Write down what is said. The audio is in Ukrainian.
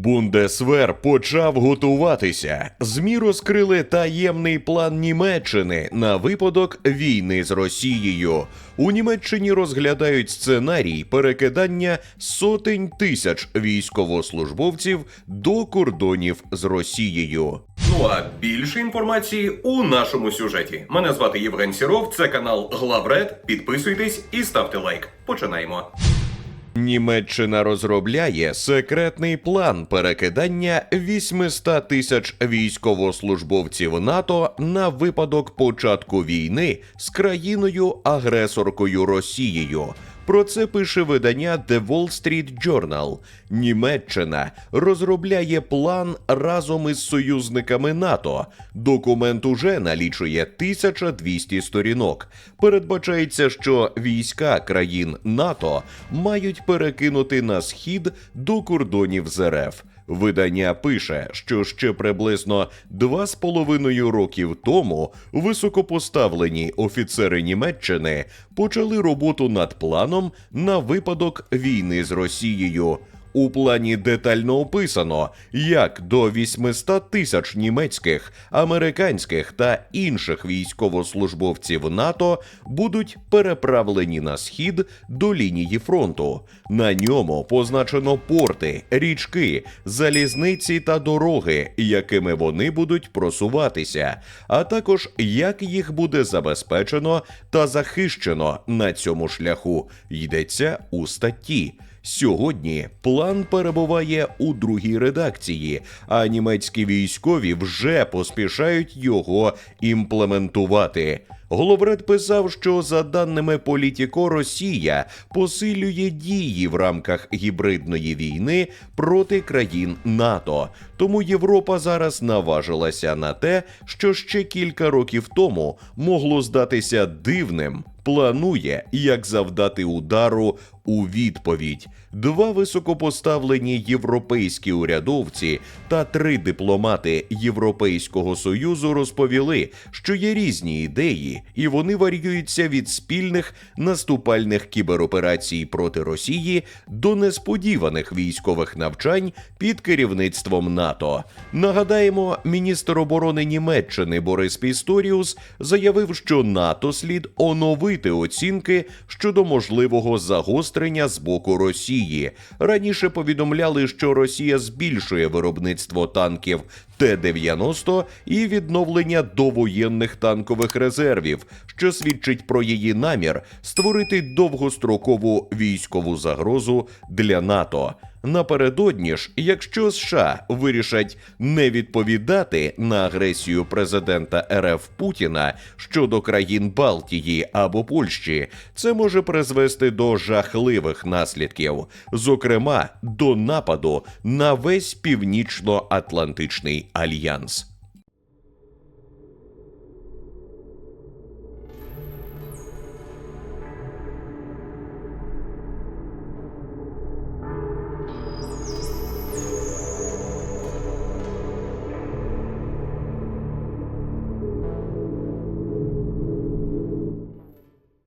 Бундесвер почав готуватися. ЗМІ розкрили таємний план Німеччини на випадок війни з Росією. У Німеччині розглядають сценарій перекидання сотень тисяч військовослужбовців до кордонів з Росією. Ну а більше інформації у нашому сюжеті. Мене звати Євген Сіров, це канал Главред. Підписуйтесь і ставте лайк. Починаємо. Німеччина розробляє секретний план перекидання 800 тисяч військовослужбовців НАТО на випадок початку війни з країною-агресоркою Росією. Про це пише видання The Wall Street Journal. Німеччина розробляє план разом із союзниками НАТО. Документ уже налічує 1200 сторінок. Передбачається, що війська країн НАТО мають перекинути на схід до кордонів з РФ. Видання пише, що ще приблизно два з половиною років тому високопоставлені офіцери Німеччини почали роботу над планом на випадок війни з Росією. У плані детально описано, як до 800 тисяч німецьких, американських та інших військовослужбовців НАТО будуть переправлені на схід до лінії фронту. На ньому позначено порти, річки, залізниці та дороги, якими вони будуть просуватися, а також як їх буде забезпечено та захищено на цьому шляху. Йдеться у статті. Сьогодні план перебуває у другій редакції, а німецькі військові вже поспішають його імплементувати. Головред писав, що за даними Політіко, Росія посилює дії в рамках гібридної війни проти країн НАТО. Тому Європа зараз наважилася на те, що ще кілька років тому могло здатися дивним. Планує, як завдати удару у відповідь. Два високопоставлені європейські урядовці та три дипломати Європейського союзу розповіли, що є різні ідеї, і вони варіюються від спільних наступальних кібероперацій проти Росії до несподіваних військових навчань під керівництвом НАТО. Нагадаємо, міністр оборони Німеччини Борис Пісторіус заявив, що НАТО слід оновити оцінки щодо можливого загострення з боку Росії. Раніше повідомляли, що Росія збільшує виробництво танків Т-90 і відновлення довоєнних танкових резервів, що свідчить про її намір створити довгострокову військову загрозу для НАТО. Напередодні ж, якщо США вирішать не відповідати на агресію президента РФ Путіна щодо країн Балтії або Польщі, це може призвести до жахливих наслідків, зокрема до нападу на весь північно-атлантичний альянс.